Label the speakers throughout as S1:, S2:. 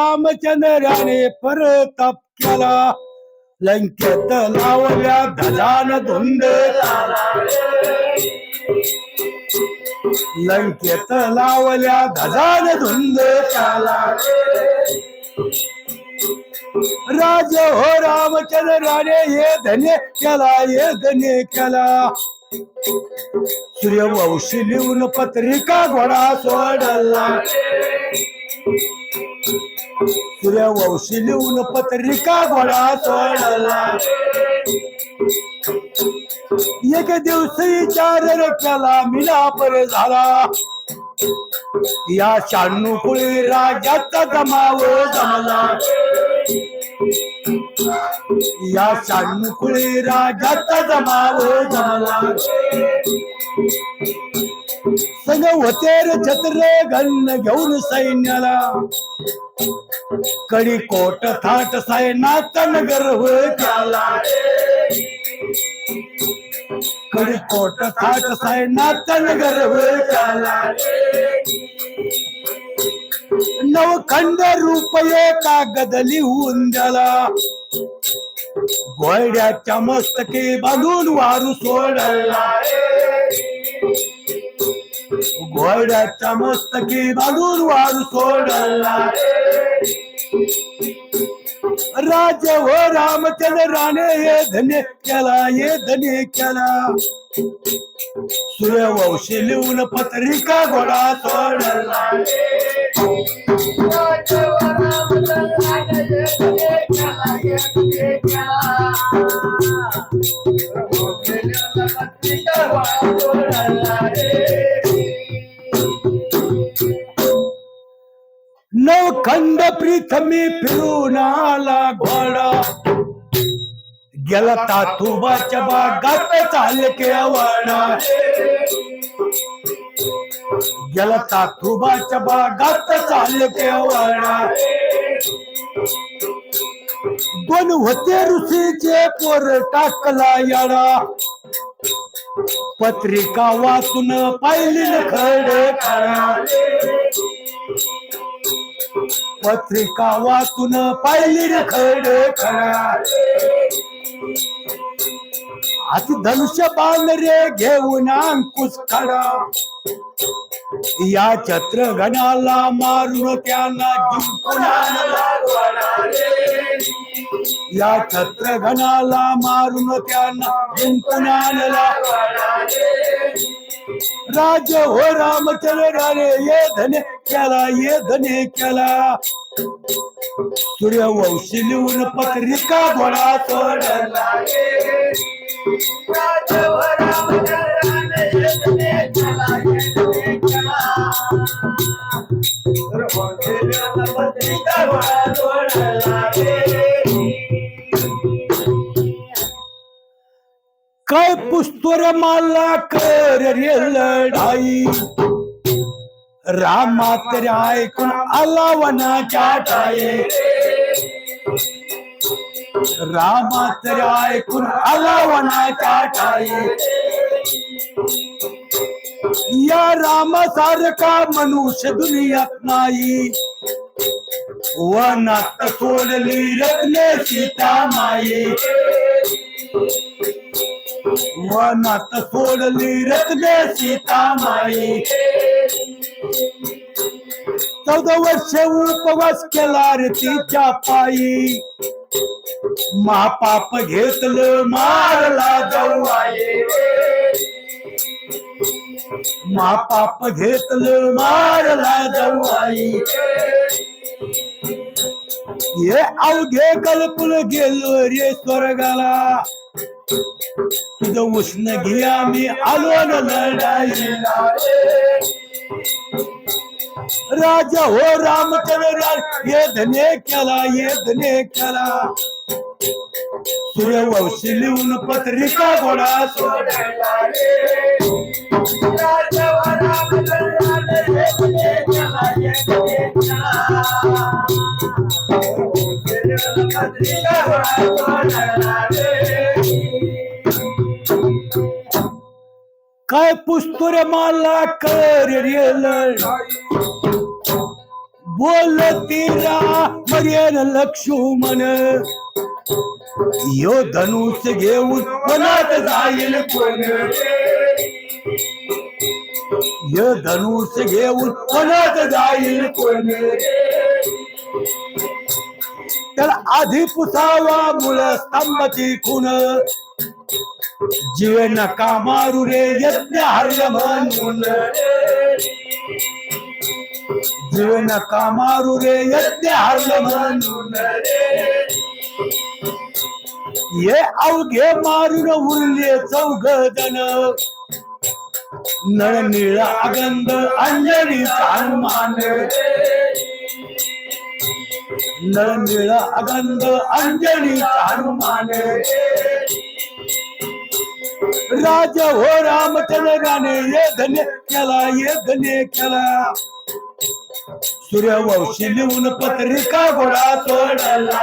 S1: रामचंद्राने परताप केला लंकेत लावल्या धजान धुंद. लंकेत लावल्या धजान धुंद. राज हो रामचंद्राने हे धने केला हे धने केला. सूर्यवंशी लिहून पत्रिका घोडा सोडला. सूर्यवंशी लिहून पत्रिका घोडा सोडला. एक दिवशी चार केला मिलापर झाला. या शानुकुळी राजाचा जमाव जमला. या शानुकुळी राजाचा जमाव जमला. संग होते रे छत्र घन घेऊन सैन्याला. कडी कोट थाट सायनात गर्व त्याला कडी कोट थाट सायनात गर्व त्याला नवखंड रुपये कागद लिहून द्याला. घोड्याच्या मस्तके बांधून वारू सोडला घोड्याच्या मस्तकी बांधून वारू सोडला राज हो रामचंद्राने हे धन्य केला हे धन्य केला. सूर्यवंशी लिहून पत्रिका घोडा सोडला नवखंड प्रीथमी फिरून आला घोडा. गेला तातुबाच्या बागात चाल केवाडा. गेला तातुबाच्या बागात चाल केवाडा. दोन होते ऋषीचे पोर टाकला याडा. पत्रिका वाचून पाहिली खडे खड खडा. पत्रिका वाचून पाहिली रे खड खडा हाती धनुष्य बाण रे घेऊन अंकुश खडा या छत्र घणाला मारून त्यांना जिंकून या छत्र घणाला मारून त्यांना जिंकून आणला राज हो रामचंद्राने ये धने केला ये धने केला. सूर्यवंशी लिहून पत्रिका घोडा सोडला. काय पुस्तोर माला कर रे लढाई? रामा तरी ऐकून आला वनाच्या ठाये रामा तरी ऐकून आला वनाच्या ठाये या रामासारखा मनुष्य दुनियात नाही वनात सोडली रत्ने सीता माये वनात सोडली रत्ने सीता माये चौदा वर्ष उपवास केला रे तिच्या पायी. महापाप घेतलं मारला जाऊ आहे. महापाप घेतलं मारला जाऊ आई हे अवघे कल्पुल गेलो रे स्वर्गाला. तुझं उष्ण घ्या मी आलो न लढाईला राजा हो रामचंद्र ये धने केला ये धने केला। सूर्यवंशी लिहून पत्रिका घोडा सोडला काय पुस्तुर माला कर रे लढ बोलती लक्ष्मण. यो धनुष घेऊन मनात जाईल कोण? यो धनुष घेऊन मनात जाईल कोण? त्याला आधी पुसावा मुळ स्तंभाची खुण जीव कामारू रे यज्ञ हरल म्हणून? जीव कामारू रे यज्ञ हरल म्हणून? ये अवघे मारून उरले चौघ जण नळ निळा अगंध अंजनी हनुमान. नळ निळा अगंध अंजनी हनुमान. राज हो रामचंद्राने ये धन्य केला ये धन्य केला. सूर्यवंशी लिहून पत्रिका गोळा सोडला.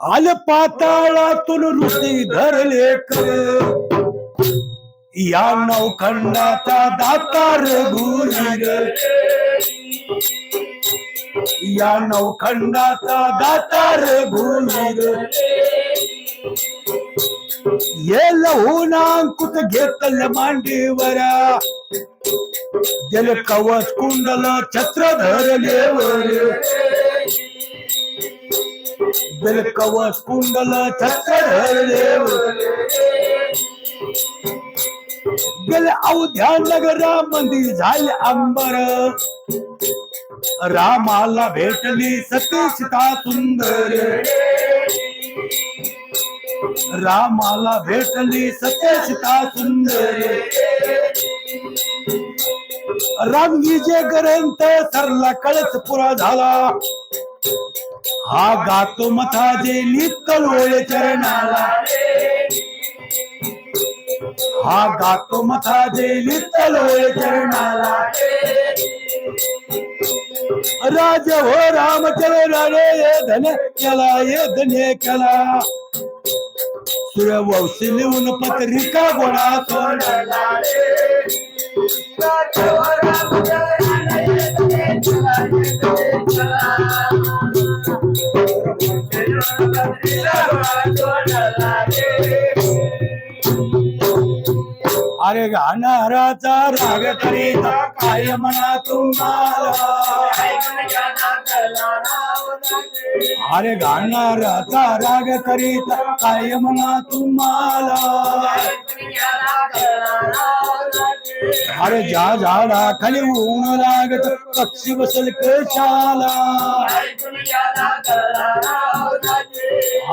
S1: आल पाताळातून ऋषी धरले कर या नौखंडाचा दाता रघुवीर या नौखंडाचा दाता रघुवीर ये लहून घेतल मांडीवर. जल कवच कुंडल छत्र धरलेवर. जल कवच कुंडल छत्र धरलेवर. गेले अवध्या नगरामध्ये झाले अंबर. रामाला भेटली सती सीता सुंदर. रामाला भेटली सत्य सीता सुंदर. रामगीचे ग्रंथ सरला कळच पुरा झाला. हा गातो मथाजे नित्य लोळे चरणाला हा गातो मथा देली तलोय चरणाला. राज हो रामचंद्राने रे धन केला ये धन्य केला. सूर्यवंशी लिहून पत्रिका गोळा सोडला अरे गाणाराचा राग करीता काय म्हणा तुम्हाला अरे गाणाराचा राग करीता काय म्हणा तुम्हाला अरे ज्या झाडा खाली ऊन लागत पक्षी बसल कशाला.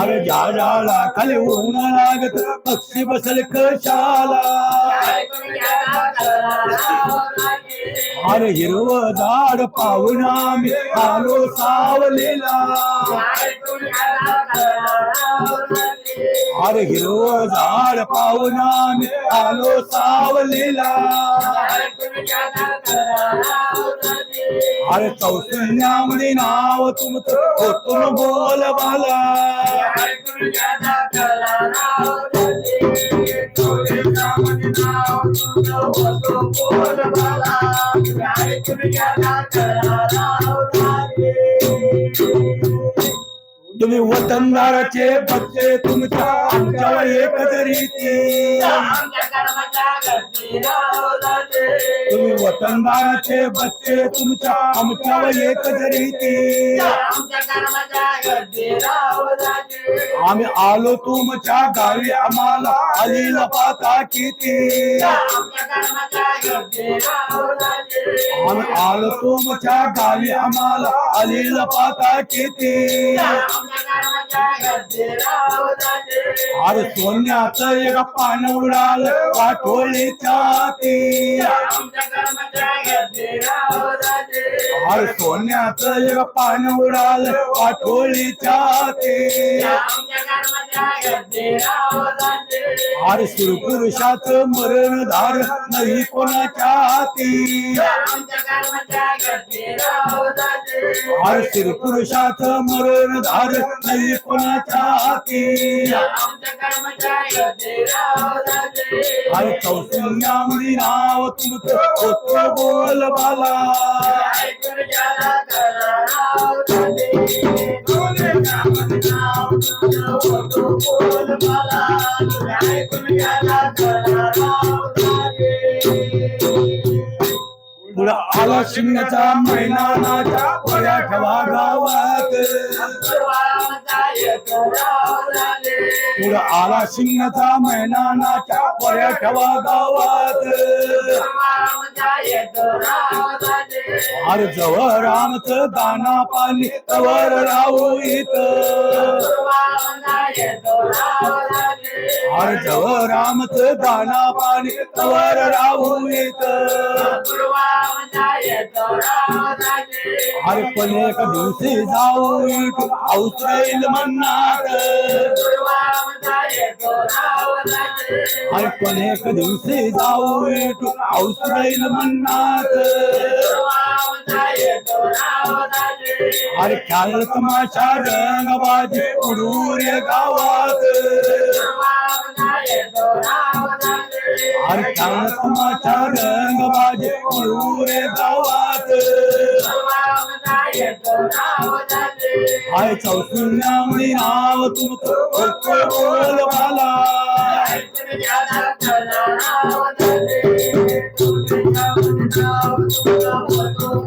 S1: अरे ज्या झाडा खाली ऊन लागत पक्षी बसल कशाला. अरे हिरव झाड पाहून आम्ही आलो सावलेला अरे हिरव झाड पाहून आम्ही आलो सावलेला अरे चौसन्यामध्ये नाव तुमचं होतून बोल मला तुम्ही वतनदाराचे बच्चे तुमच्या आमच्यावर एकच रीती तुम्ही वतनदाराचे बच्चे तुमच्या आमच्यावर एकच रीती आम्ही आलो तुमच्या गावी आम्हाला आली लपाता किती. आम्ही आलो तुमच्या गावी आम्हाला आली लपाता किती. अरे सोन्याचं एक पान उडाल वाटो ती अरे एक पान उडाल वाटोळीच्या ती अरे सुरपुरुषाच मरण धार नाही कोणाच्या
S2: ती
S1: अरे सुरपुरुषाच मरण धार नाही कोणाच्या हाती?
S2: आमच्या कर्माच्या गर्दी
S1: नाव तुमचं बोल बाला. पुढं आला शिंगाचा मैदानाच्या ठेवा गावात. आला शिंगाचा मैदानाच्या ठेवा गावात. अरे जवळ रामचं दाना पाणी तवर राहू इत अरे जवळ रामचं दाना पाणी तवर राहू इत अरे पण एक दिवशी जाऊ इथं. औसरेल म्हणणार. अरे पण एक दिवशी जाऊ इथं. औसरेल म्हणणार. अरे ख्याल तमाशा रंगबाजी उडूर गावात. अरे ख्याल तमाशा रंगबाजी उडूर गावात. हाय चौसुन्यामध्ये नाव तुमचं बोल मला.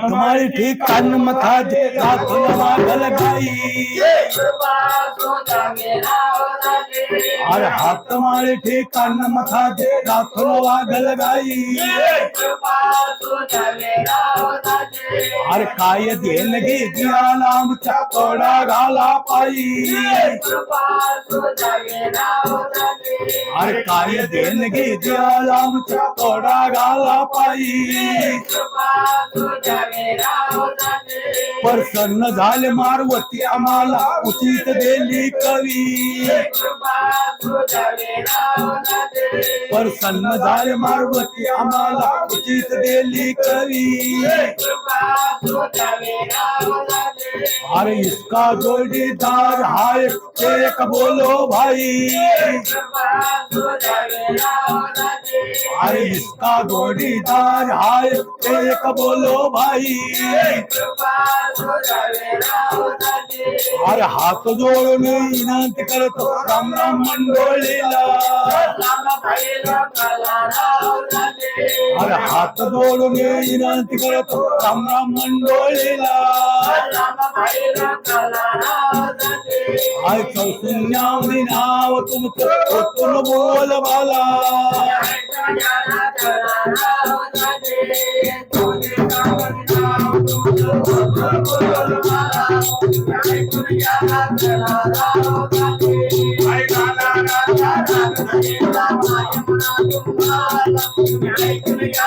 S1: तुम्हारी ठीक कान मथा जे राखण मागल गाई अरे हाथ तुम्हारे ठीक कान मथा जे राखण वागल गाई अरे काय देणगी दियाला नाम तोडा गाला पाई। अरे काय देणगी दियाला नाम तोडा गाला पाई। प्रसन्न झाले मारवती आम्हाला उचित दिली कवी. प्रसन्न झाले मारवती आम्हाला उचित दिली कवी. अरे इसका जोडीदार हाय एक बोलो भाई. अरे इसका जोडीदार हाय एक बोलो भाई. अरे हात जोडून विनंती करतो राम राम मंडोळीला अरे हात जोडून विनंती करतो राम राम मंडोळीला आय चौसुन्यामध्ये नाव तुमचं बोल मला.